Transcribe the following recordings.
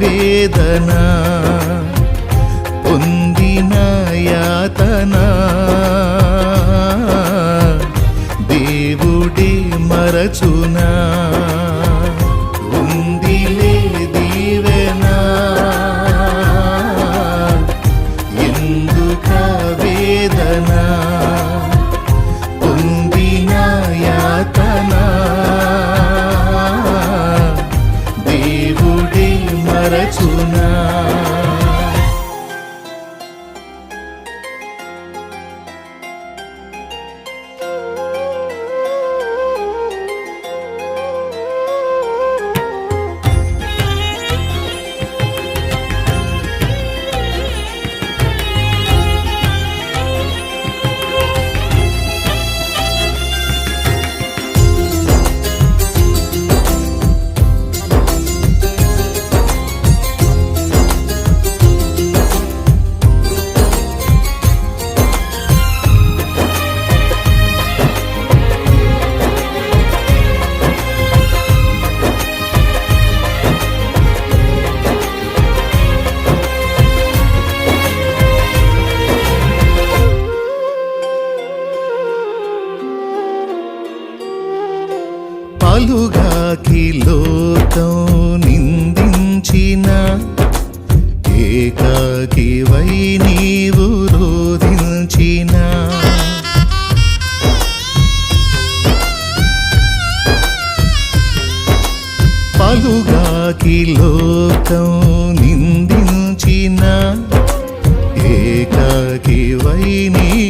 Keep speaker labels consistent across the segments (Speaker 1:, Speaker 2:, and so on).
Speaker 1: వేదన పొందిన యాతన. దేవుడే మరచునా. లోకం నిందించిన ఏకాకివై నీవు రోధించిన. పలుగాకి లోకం నిందించిన ఏకాకివై నీవు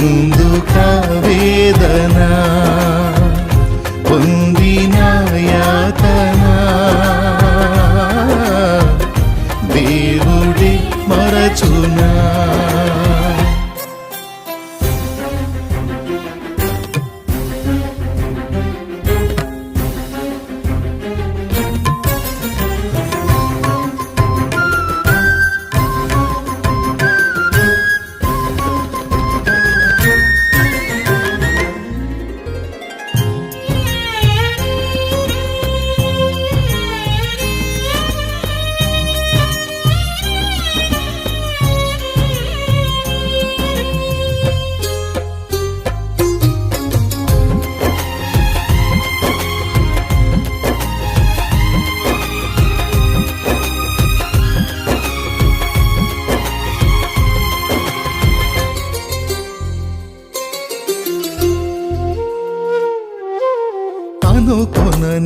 Speaker 1: ఎందుక వేదనా.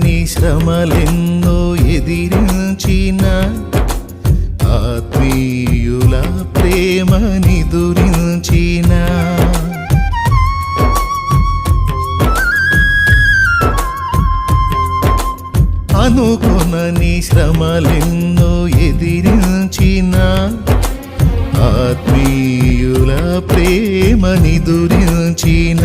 Speaker 1: నీ శ్రమలెన్నో ఎదిరించిన ఆత్మీయుల ప్రేమ నిదురించిన అనుకొనని శ్రమలెన్నో ఎదిరించిన ఆత్మీయుల ప్రేమ నిదురించిన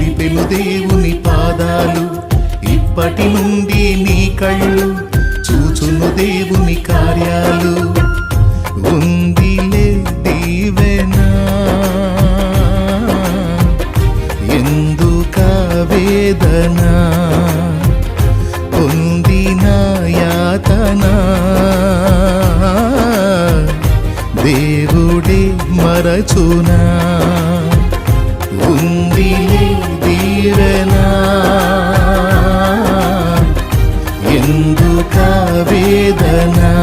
Speaker 1: నడిపెను దేవుని పాదాలు. ఇప్పటి నుండి నీ కళ్ళు చూచును దేవుని కార్యాలు. ఉందిలే దీవెనా. ఎందుక వేదనా? పొందిన యాతనా. దేవుడే మరచునా? వేదన